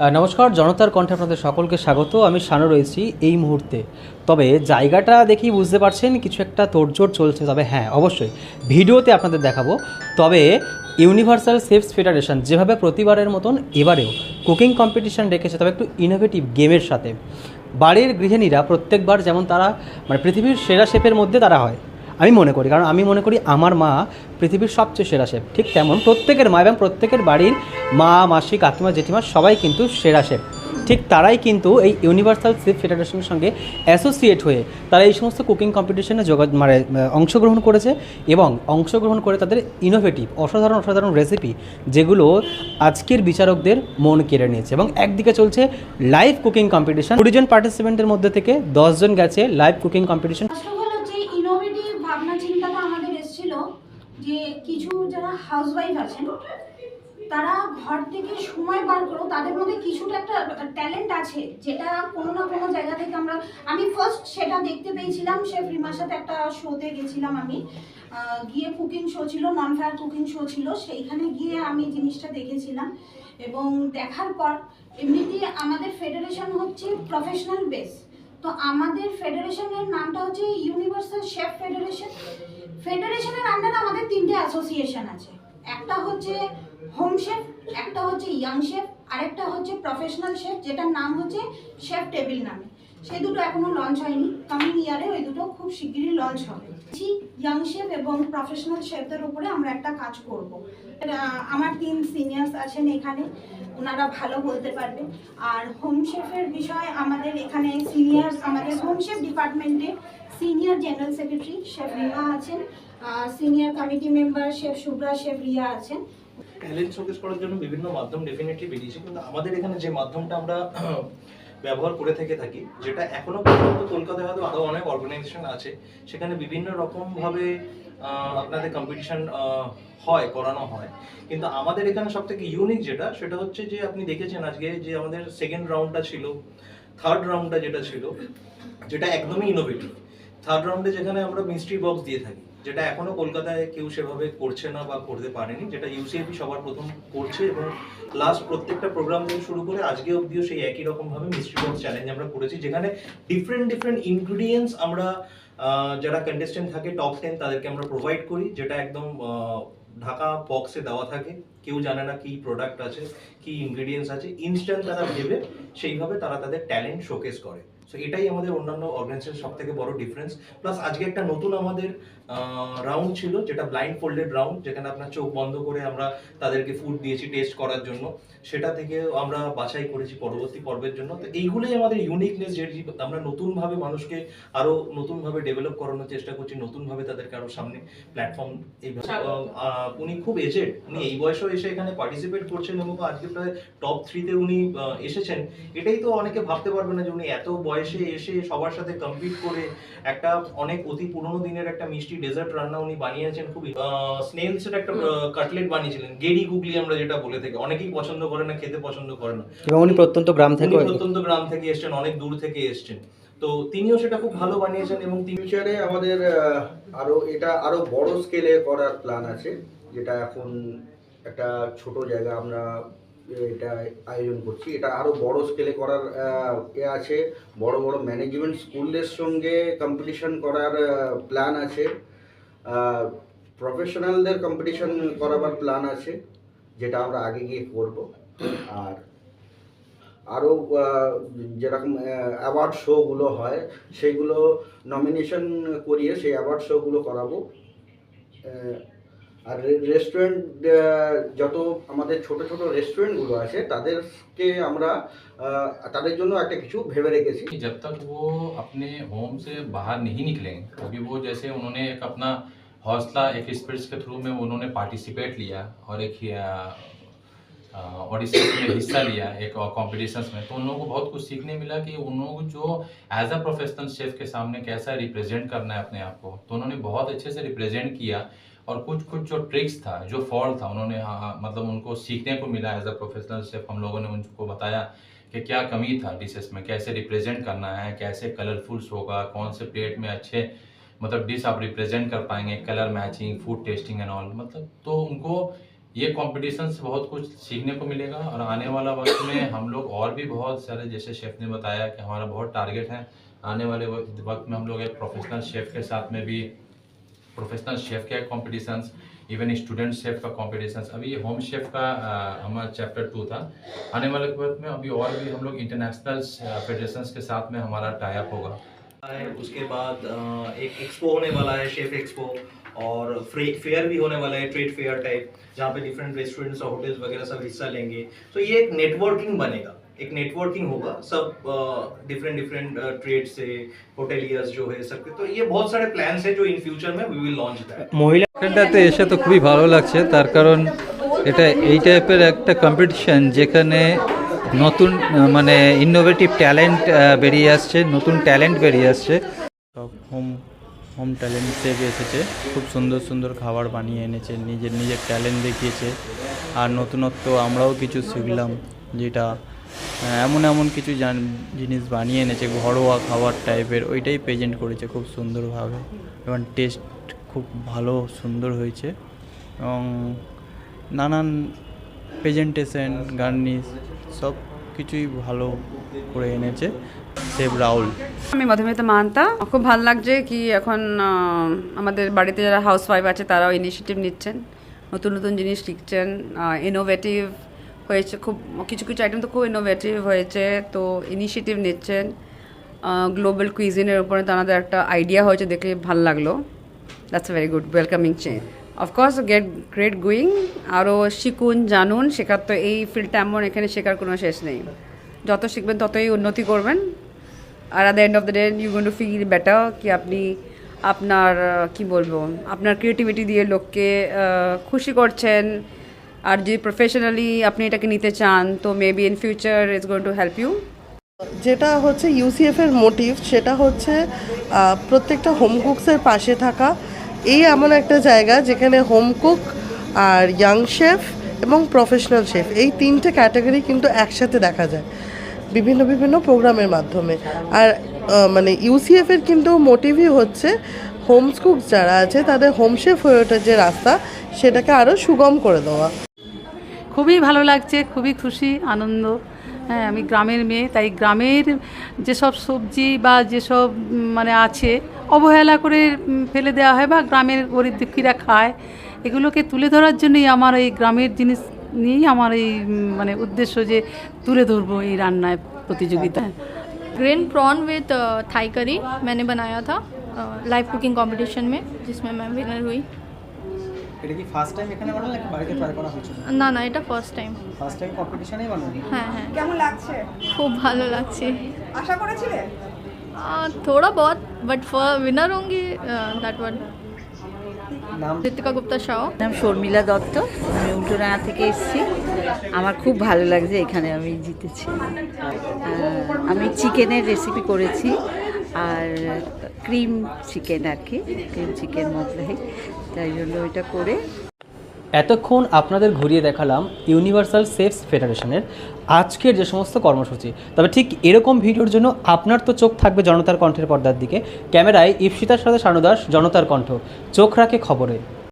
নমস্কার, জনতার কণ্ঠে আপনাদের সকলকে স্বাগত। আমি শানু রয়েছি এই মুহূর্তে। তবে জায়গাটা দেখেই বুঝতে পারছেন, কিছু একটা তোড়জোড় চলছে। তবে হ্যাঁ অবশ্যই ভিডিওতে আপনাদের দেখাবো। তবে ইউনিভার্সাল সেফস ফেডারেশন যেভাবে প্রতিবারের মতন এবারেও কুকিং কম্পিটিশন রেখেছে তবে একটু ইনোভেটিভ গেমের সাথে। বাড়ির গৃহিণীরা প্রত্যেকবার যেমন তারা মানে পৃথিবীর সেরা শেপের মধ্যে তারা হয়। আমি মনে করি, কারণ আমি মনে করি আমার মা পৃথিবীর সবচেয়ে সেরা শেফ। ঠিক তেমন প্রত্যেকের মা এবং প্রত্যেকের বাড়ির মা, মাসি, কাকিমা, জেঠিমা সবাই কিন্তু সেরা শেফ। ঠিক তারাই কিন্তু এই ইউনিভার্সাল শেফ ফেডারেশনের সঙ্গে অ্যাসোসিয়েট হয়ে তারা এই সমস্ত কুকিং কম্পিটিশনে যোগা মানে অংশগ্রহণ করেছে এবং অংশগ্রহণ করে তাদের ইনোভেটিভ অসাধারণ অসাধারণ রেসিপি যেগুলো আজকের বিচারকদের মন কেড়ে নিয়েছে এবং একদিকে চলছে লাইভ কুকিং কম্পিটিশন কুড়িজন পার্টিসিপেন্টের মধ্যে থেকে দশজন গেছে live cooking competition first of all হচ্ছে ইনোভেটিভ ভাবনা চিন্তাটা আমাদের এসেছিল যে কিছু যারা হাউসওয়াইফ আছেন, তারা ঘর থেকে সময় বার করেও তাদের মধ্যে কিছুটা একটা ট্যালেন্ট আছে, যেটা কোনো না কোনো জায়গা থেকে আমরা, আমি ফার্স্ট সেটা দেখতে পেয়েছিলাম, সে রিমার সাথে একটা শোতে গেছিলাম আমি। গিয়ে কুকিং শো ছিল নন ফায়ার কুকিং শো ছিল, সেইখানে গিয়ে আমি জিনিসটা দেখেছিলাম। এবং দেখার পর, এমনিতে আমাদের ফেডারেশন হচ্ছে প্রফেশনাল বেস তো আমাদের ফেডারেশনের নামটা হচ্ছে ইউনিভার্সাল শেফ ফেডারেশন ফেডারেশনের আন্ডারে আমাদের তিনটে অ্যাসোসিয়েশন আছে। একটা হচ্ছে হোম শেফ একটা হচ্ছে ইয়াং শেফ আরেকটা হচ্ছে প্রফেশনাল শেফ যেটার নাম হচ্ছে শেফ টেবিল নামে। সেই দুটো এখনও লঞ্চ হয়নি। কামিং ইয়ারে ওই দুটো খুব শিগগিরই লঞ্চ হবে। ইয়াং শেফ এবং প্রফেশনাল শেফদের উপরে আমরা একটা কাজ করব। আমার তিন সিনিয়র্স আছেন এখানে ওনারা ভালো বলতে পারবে। আর হোম শেফের বিষয়ে আমাদের এখানে সিনিয়র আমাদের হোম শেফ ডিপার্টমেন্টে senior general secretary chef Rima আছেন। Senior committee member chef Shubhra, chef Riya আছেন। ট্যালেন্ট শোকেস করার জন্য বিভিন্ন মাধ্যম ডেফিনেটলি বেরিয়েছে। কিন্তু আমাদের এখানে যে মাধ্যমটা আমরা ব্যবহার করে থেকে থাকি, যেটা এখনও পর্যন্ত কলকাতায় হয়তো আরও অনেক অর্গানাইজেশন আছে, সেখানে বিভিন্ন রকমভাবে আপনাদের কম্পিটিশন হয়, করানো হয়। কিন্তু আমাদের এখানে সব থেকে ইউনিক যেটা, সেটা হচ্ছে যে আপনি দেখেছেন আজকে যে আমাদের সেকেন্ড রাউন্ডটা ছিল থার্ড রাউন্ডটা যেটা ছিল, যেটা একদমই ইনোভেটিভ থার্ড রাউন্ডে যেখানে আমরা মিস্ট্রি বক্স দিয়ে থাকি। যেটা এখনও কলকাতায় কেউ সেভাবে করছে না বা করতে পারেনি, যেটা ইউসিএপি সবার প্রথম করছে এবং লাস্ট প্রত্যেকটা প্রোগ্রাম থেকে শুরু করে আজকে অবধিও সেই একই রকমভাবে মিস্ট্রি বক্স চ্যালেঞ্জ আমরা করেছি, যেখানে ডিফারেন্ট ডিফারেন্ট ইনগ্রিডিয়েন্টস আমরা যারা কন্টেস্টেন্ট থাকে টপ টেন তাদেরকে আমরা প্রোভাইড করি, যেটা একদম ঢাকা বক্সে দেওয়া থাকে। কেউ জানে না কি প্রোডাক্ট আছে, কি ইনগ্রিডিয়েন্টস আছে ইনস্ট্যান্ট তারা ভেবে সেইভাবে তারা তাদের ট্যালেন্ট শোকেস করে। সো এটাই আমাদের অন্যান্য অর্গানাইজেশন সব থেকে বড় ডিফারেন্স প্লাস আজকে একটা নতুন আমাদের রাউন্ড ছিল যেটা ব্লাইন্ড ফোল্ডেড রাউন্ড যেখানে আপনার চোখ বন্ধ করে আমরা তাদেরকে ফুড দিয়েছি টেস্ট করার জন্য। সেটা থেকে আমরা বাছাই করেছি পরবর্তী পর্বের জন্য। তো এইগুলোই আমাদের ইউনিকনেস যে আমরা নতুনভাবে মানুষকে আরও নতুনভাবে ডেভেলপ করানোর চেষ্টা করছি নতুনভাবে তাদেরকে আরও সামনে প্ল্যাটফর্ম এইভাবে উনি খুব এজেড উনি এই বয়সেও এসে এখানে পার্টিসিপেট করছেন এবং আজকে প্রায় টপ থ্রিতে উনি এসেছেন। এটাই তো অনেকে ভাবতে পারবে না যে উনি এত বয়সে এসে সবার সাথে কম্পিট করে একটা অনেক অতি পুরনো দিনের একটা মিষ্টি ডেজার্ট রান্না উনি বানিয়েছেন খুব স্নেলস এর একটা কাটলেট বানিয়েছিলেন গেরি গুগলি আমরা যেটা বলে থাকি। অনেকেই পছন্দ করে না খেতে পছন্দ করে না। এবং উনি প্রত্যন্ত গ্রাম থেকে উনি প্রত্যন্ত গ্রাম থেকে এসেছেন অনেক দূর থেকে এসেছেন। তো তিনিও সেটা খুব ভালো বানিয়েছেন এবং তিনি ফিউচারে আমাদের আহ, আরও এটা আরও বড় স্কেলে করার প্ল্যান আছে যেটা এখন একটা ছোট জায়গা আমরা এটা আয়োজন করছি। এটা আরও বড় স্কেলে করার এ আছে। বড় বড় ম্যানেজমেন্ট স্কুলদের সঙ্গে কম্পিটিশন করার প্ল্যান আছে। প্রফেশনালদের কম্পিটিশন করাবার প্ল্যান আছে, যেটা আমরা আগে গিয়ে করব। আর আরও যেরকম অ্যাওয়ার্ড শোগুলো হয় সেইগুলো নমিনেশন করিয়ে সেই অ্যাওয়ার্ড শোগুলো করাবো। আর রেস্টুরেন্ট যত আমাদের ছোট ছোট রেস্টুরেন্টগুলো আছে তাদেরকে আমরা আহ, তাদের জন্য একটা কিছু ভেবে রেখেছি कि जब तक वो अपने होम से बाहर नहीं निकलेंगे क्योंकि वो जैसे उन्होंने एक अपना हौसला एक स्पिरिट्स के थ्रू में उन्होंने पार्टिसिपेट लिया और एक ऑडिशन में हिस्सा लिया एक कॉम्पिटिशन्स में तो उन लोगों को बहुत कुछ सीखने मिला कि उन लोगों को जो एज अ प्रोफेशनल शेफ के सामने कैसा रिप्रेजेंट करना है अपने आप को तो उन्होंने बहुत अच्छे से रिप्रेजेंट किया और कुछ कुछ जो ट्रिक्स था जो फॉल्ट था उन्होंने हाँ, हाँ, मतलब उनको सीखने को मिला एज अ प्रोफेशनल शेफ हम लोगों ने उनको बताया कि क्या कमी था डिशेस में कैसे रिप्रेजेंट करना है कैसे कलरफुल्स होगा कौन से प्लेट में अच्छे मतलब डिश आप रिप्रेजेंट कर पाएँगे colour matching food tasting and all मतलब तो उनको ये कंपटीशन से बहुत कुछ सीखने को मिलेगा और आने वाला वक्त में हम लोग और भी बहुत सारे जैसे शेफ ने बताया कि हमारा बहुत टारगेट है आने वाले वक्त में हम लोग एक प्रोफेशनल शेफ के साथ में भी प्रोफेशनल शेफ के कॉम्पिटिशन्स इवन स्टूडेंट शेफ का कॉम्पिटिशन्स अभी ये होम शेफ का हमारा चैप्टर टू था। आने वाले वक्त में अभी और भी हम लोग इंटरनेशनल फेडरेशन के साथ में हमारा टाइप होगा। उसके बाद एक एक्सपो होने वाला है शेफ एक्सपो और फ्री फेयर भी होने वाला है ट्रेड फेयर टाइप जहाँ पे डिफरेंट रेस्टोरेंट्स और होटल्स वगैरह सब हिस्सा लेंगे। तो ये एक नेटवर्किंग बनेगा। एक नेटवर्किंग होगा सब डिफरेंट डिफरेंट ट्रेड से होटेलियर्स जो है सबके तो ये बहुत सारे प्लान्स है जो इन फ्यूचर में वी विल लॉन्च दैट মহিলা এখানটাতে এসে তো খুবই ভালো লাগছে তার কারণ এটা এই টাইপের একটা কম্পিটিশন যেখানে নতুন আহ, মানে ইনোভেটিভ ট্যালেন্ট বেরিয়ে আসছে নতুন ট্যালেন্ট বেরিয়ে আসছে সব হোম হোম ট্যালেন্ট সেভ এসেছে খুব সুন্দর সুন্দর খাবার বানিয়ে এনেছে নিজের নিজের ট্যালেন্ট দেখিয়েছে আর নতুনত্ব আমরাও কিছু শিখলাম যেটা আহ, এমন এমন কিছু জান, জিনিস বানিয়ে এনেছে, ঘরোয়া খাবার টাইপের ওইটাই প্রেজেন্ট করেছে খুব সুন্দরভাবে এবং টেস্ট খুব ভালো, সুন্দর হয়েছে এবং নানান প্রেজেন্টেশন গার্নিশ সব কিছুই ভালো করে এনেছে। সেভ রাউল আমি মধুমিতা মান্তা। খুব ভালো লাগছে কি এখন আমাদের বাড়িতে যারা হাউস ওয়াইফ আছে, তারাও ইনিশিয়েটিভ নিচ্ছেন, নতুন নতুন জিনিস শিখছেন ইনোভেটিভ হয়েছে, খুব কিছু কিছু আইটেম তো খুব ইনোভেটিভ হয়েছে, তো ইনিশিয়েটিভ নিচ্ছেন। গ্লোবাল কুইজিনের উপরে তাদের একটা আইডিয়া হয়েছে দেখে ভালো লাগল। That's very good welcoming change of course get great going আরও শিখুন, জানুন, শেখার তো এই ফিল্ডটা এমন, এখানে শেখার কোনো শেষ নেই। যত শিখবেন ততই উন্নতি করবেন। আর at the end of the day you going to feel better কি আপনি আপনার, কি বলব, আপনার ক্রিয়েটিভিটি দিয়ে লোককে খুশি করছেন আর যদি প্রফেশনালি আপনি এটাকে নিতে চান, তো maybe in future is going to help you যেটা হচ্ছে ইউসিএফ এর মোটিভ সেটা হচ্ছে প্রত্যেকটা হোম কুকসের পাশে থাকা। এই এমন একটা জায়গা যেখানে হোম কুক আর ইয়াং শেফ এবং প্রফেশনাল শেফ এই তিনটে ক্যাটাগরি কিন্তু একসাথে দেখা যায়, বিভিন্ন বিভিন্ন প্রোগ্রামের মাধ্যমে। আর মানে ইউসিএফের কিন্তু মোটিভই হচ্ছে হোম কুক যারা আছে, তাদের হোম শেফ হয়ে ওঠার যে রাস্তা, সেটাকে আরও সুগম করে দেওয়া। খুবই ভালো লাগছে খুবই খুশি আনন্দ হ্যাঁ আমি গ্রামের মেয়ে তাই গ্রামের যেসব সবজি বা যেসব উম, মানে আছে অবহেলা করে উম, ফেলে দেওয়া হয় বা গ্রামের গরিব দুঃখীরা খায় এগুলোকে তুলে ধরার জন্যই আমার এই গ্রামের জিনিস নিয়েই আমার এই উম, মানে উদ্দেশ্য যে তুলে ধরবো এই রান্নায় প্রতিযোগিতায় green prawn with Thai curry मैंने बनाया था लाइव कुकिंग कंपटीशन में जिसमें मैं विनर हुई এটা কি ফার্স্ট টাইম এখানে বানালে নাকি বাড়িতে ট্রাই করা হয়েছিল না না এটা ফার্স্ট টাইম ফার্স্ট টাইম কম্পিটিশনেই বানালি হ্যাঁ হ্যাঁ কেমন লাগছে खूब ভালো লাগছে আশা করেছিলে Uh, थोड़ा बहुत बट फॉर विनर होंगी दैट वन নাম ঋতিকা গুপ্তা শাহ নাম শর্মিলা দত্ত আমি উল্টোডাঙ্গা থেকে এসেছি আমার খুব ভালো লাগছে এখানে আমি জিতেছি আহ, আমি চিকেনের রেসিপি করেছি আর ক্রিম চিকেন আর কি, ক্রিম চিকেন মোগলাই তাই জন্য ওইটা করে এতক্ষণ আপনাদের ঘুরিয়ে দেখালাম ইউনিভার্সাল সেফস ফেডারেশনের আজকের যে সমস্ত কর্মসূচি। তবে ঠিক এরকম ভিডিওর জন্য আপনার তো চোখ থাকবে জনতার কণ্ঠের পর্দার দিকে। ক্যামেরায় ইপসিতার সাথে সানুদাস জনতার কণ্ঠ। চোখ রাখে খবরে।